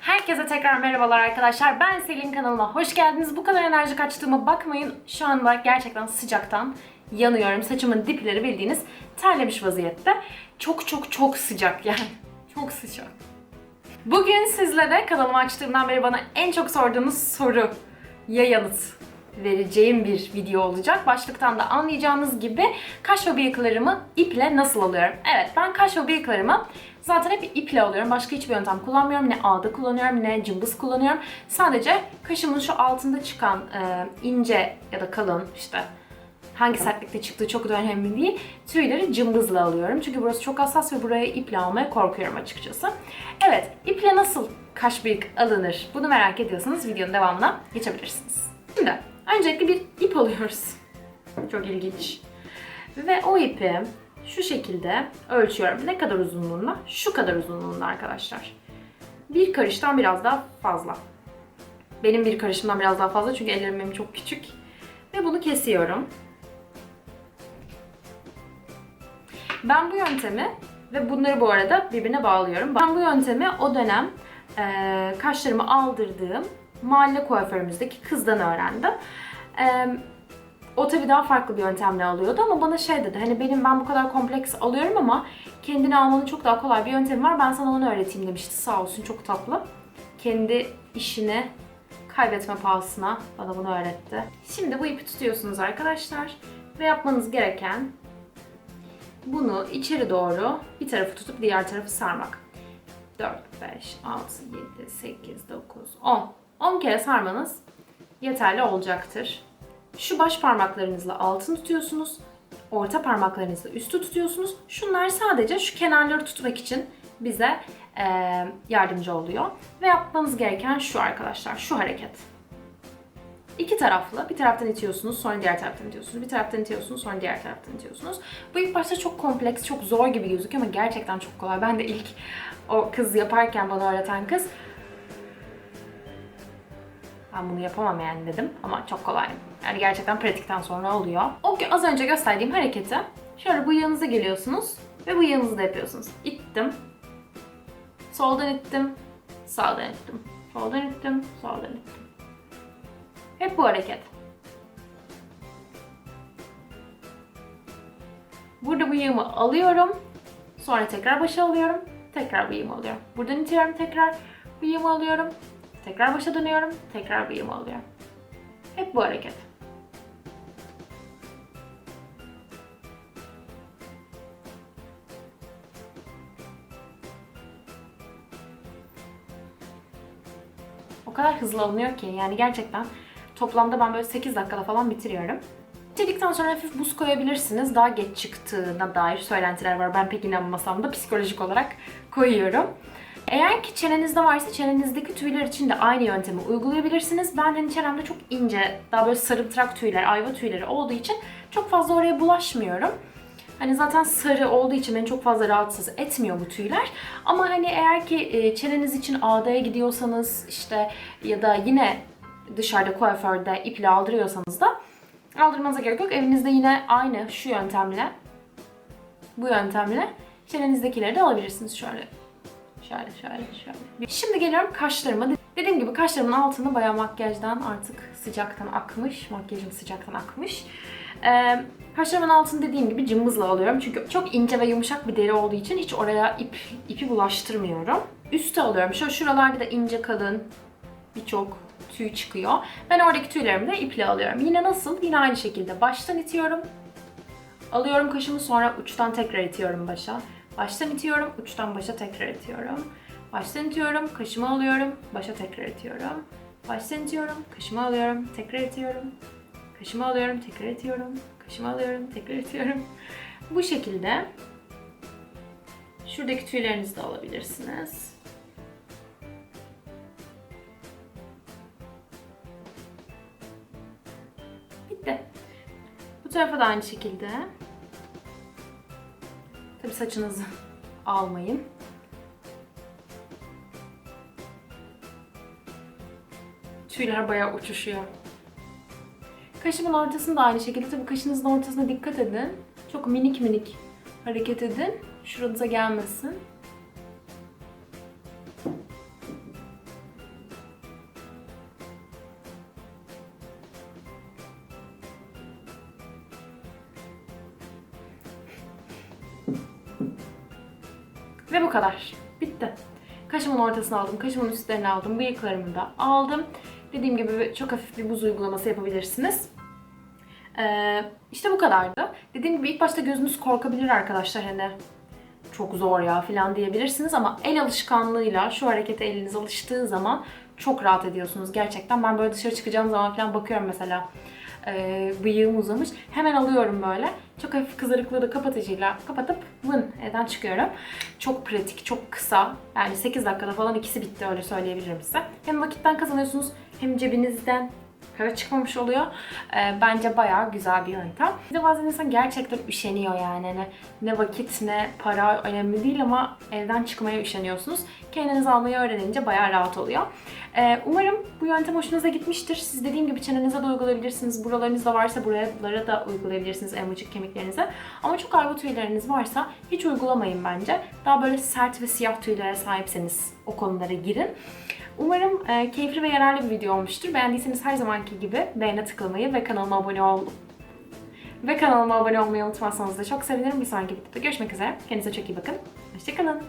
Herkese tekrar merhabalar arkadaşlar. Ben Selin kanalıma hoş geldiniz. Bu kadar enerji kaçtığıma bakmayın. Şu anda gerçekten sıcaktan yanıyorum. Saçımın dipleri bildiğiniz terlemiş vaziyette. Çok çok çok sıcak yani. Çok sıcak. Bugün sizlere kanalımı açtığımdan beri bana en çok sorduğunuz soru ya yanıt vereceğim bir video olacak. Başlıktan da anlayacağınız gibi kaş ve iple nasıl alıyorum? Evet ben kaş ve zaten hep iple alıyorum. Başka hiçbir yöntem kullanmıyorum. Ne ağda kullanıyorum ne cımbız kullanıyorum. Sadece kaşımın şu altında çıkan e, ince ya da kalın işte hangi sertlikte çıktığı çok da önemli değil. Tüyleri cımbızla alıyorum. Çünkü burası çok hassas ve buraya iple almaya korkuyorum açıkçası. Evet, iple nasıl kaş bıyık alınır? Bunu merak ediyorsanız videonun devamına geçebilirsiniz. Şimdi öncelikle bir ip alıyoruz. Çok ilginç. Ve o ipi şu şekilde ölçüyorum. Ne kadar uzunluğunda? Şu kadar uzunluğunda arkadaşlar. Bir karıştan biraz daha fazla. Benim bir karışımdan biraz daha fazla çünkü ellerim benim çok küçük. Ve bunu kesiyorum. Ben bu yöntemi ve bunları bu arada birbirine bağlıyorum. Ben bu yöntemi o dönem e, kaşlarımı aldırdığım mahalle kuaförümüzdeki kızdan öğrendim. E, o tabii daha farklı bir yöntemle alıyordu ama bana şey dedi hani benim ben bu kadar kompleks alıyorum ama kendini almanın çok daha kolay bir yöntemi var ben sana onu öğreteyim demişti sağ olsun çok tatlı. Kendi işini kaybetme pahasına bana bunu öğretti. Şimdi bu ipi tutuyorsunuz arkadaşlar ve yapmanız gereken bunu içeri doğru bir tarafı tutup diğer tarafı sarmak. 4, 5, 6, 7, 8, 9, 10. 10 kere sarmanız yeterli olacaktır. Şu baş parmaklarınızla altını tutuyorsunuz. Orta parmaklarınızla üstü tutuyorsunuz. Şunlar sadece şu kenarları tutmak için bize eee, yardımcı oluyor. Ve yapmanız gereken şu arkadaşlar, şu hareket. İki taraflı. Bir taraftan itiyorsunuz, sonra diğer taraftan itiyorsunuz. Bir taraftan itiyorsunuz, sonra diğer taraftan itiyorsunuz. Bu ilk başta çok kompleks, çok zor gibi gözüküyor ama gerçekten çok kolay. Ben de ilk o kız yaparken bana öğreten kız ben bunu yapamam yani dedim ama çok kolay. Yani gerçekten pratikten sonra oluyor. O az önce gösterdiğim hareketi şöyle bu yanınıza geliyorsunuz ve bu yanınızda yapıyorsunuz. İttim. Soldan ittim. Sağdan ittim. Soldan ittim. Sağdan ittim. Hep bu hareket. Burada bıyığımı alıyorum. Sonra tekrar başa alıyorum. Tekrar bıyığımı alıyorum. Buradan itiyorum tekrar. Bıyığımı alıyorum. Tekrar başa dönüyorum. Tekrar bıyığımı alıyorum. Hep bu hareket. O kadar hızlı alınıyor ki yani gerçekten toplamda ben böyle 8 dakikada falan bitiriyorum. Bitirdikten sonra hafif buz koyabilirsiniz. Daha geç çıktığına dair söylentiler var. Ben pek inanmasam da psikolojik olarak koyuyorum. Eğer ki çenenizde varsa çenenizdeki tüyler için de aynı yöntemi uygulayabilirsiniz. Ben hani çenemde çok ince, daha böyle sarımtırak tüyler, ayva tüyleri olduğu için çok fazla oraya bulaşmıyorum. Hani zaten sarı olduğu için beni çok fazla rahatsız etmiyor bu tüyler. Ama hani eğer ki e, çeneniz için ağdaya gidiyorsanız işte ya da yine dışarıda kuaförde iple aldırıyorsanız da aldırmanıza gerek yok. Evinizde yine aynı şu yöntemle bu yöntemle çenenizdekileri de alabilirsiniz şöyle. Şöyle şöyle şöyle. Şimdi geliyorum kaşlarıma. Dediğim gibi kaşlarımın altını bayağı makyajdan artık sıcaktan akmış. Makyajım sıcaktan akmış. Ee, kaşlarımın altını dediğim gibi cımbızla alıyorum. Çünkü çok ince ve yumuşak bir deri olduğu için hiç oraya ip ipi bulaştırmıyorum. Üste alıyorum. Şöyle şuralarda da ince kalın birçok tüy çıkıyor. Ben oradaki tüylerimi de iple alıyorum. Yine nasıl? Yine aynı şekilde baştan itiyorum. Alıyorum kaşımı sonra uçtan tekrar itiyorum başa. Baştan itiyorum, uçtan başa tekrar itiyorum. Baştan itiyorum, kaşımı alıyorum, başa tekrar itiyorum. Baştan itiyorum, kaşımı alıyorum, tekrar itiyorum. Kaşımı alıyorum, tekrar itiyorum. Kaşımı alıyorum, tekrar itiyorum. Bu şekilde şuradaki tüylerinizi de alabilirsiniz. Bitti. Bu tarafa da aynı şekilde. Tabii saçınızı almayın. Tüyler bayağı uçuşuyor. Kaşımın ortasında da aynı şekilde. Tabii kaşınızın ortasına dikkat edin. Çok minik minik hareket edin. Şuranıza gelmesin. Ve bu kadar. Bitti. Kaşımın ortasını aldım, kaşımın üstlerini aldım, bıyıklarımı da aldım. Dediğim gibi çok hafif bir buz uygulaması yapabilirsiniz. Ee, işte bu kadardı. Dediğim gibi ilk başta gözünüz korkabilir arkadaşlar hani çok zor ya falan diyebilirsiniz ama el alışkanlığıyla şu harekete eliniz alıştığı zaman çok rahat ediyorsunuz gerçekten. Ben böyle dışarı çıkacağım zaman falan bakıyorum mesela e, bıyığım uzamış. Hemen alıyorum böyle. Çok hafif kızarıklığı da kapatıcıyla kapatıp vın evden çıkıyorum. Çok pratik, çok kısa. Yani 8 dakikada falan ikisi bitti öyle söyleyebilirim size. Hem vakitten kazanıyorsunuz hem cebinizden para çıkmamış oluyor. Ee, bence bayağı güzel bir yöntem. Bir de bazen insan gerçekten üşeniyor yani. Hani ne vakit ne para önemli değil ama evden çıkmaya üşeniyorsunuz. Kendiniz almayı öğrenince bayağı rahat oluyor. Ee, umarım bu yöntem hoşunuza gitmiştir. Siz dediğim gibi çenenize de uygulayabilirsiniz. Buralarınızda varsa buralara da uygulayabilirsiniz elmacık kemiklerinize. Ama çok argo tüyleriniz varsa hiç uygulamayın bence. Daha böyle sert ve siyah tüylere sahipseniz o konulara girin. Umarım e, keyifli ve yararlı bir video olmuştur. Beğendiyseniz her zamanki gibi beğene tıklamayı ve kanalıma abone ol ve kanalıma abone olmayı unutmazsanız da çok sevinirim. Bir sonraki videoda görüşmek üzere. Kendinize çok iyi bakın. Hoşçakalın.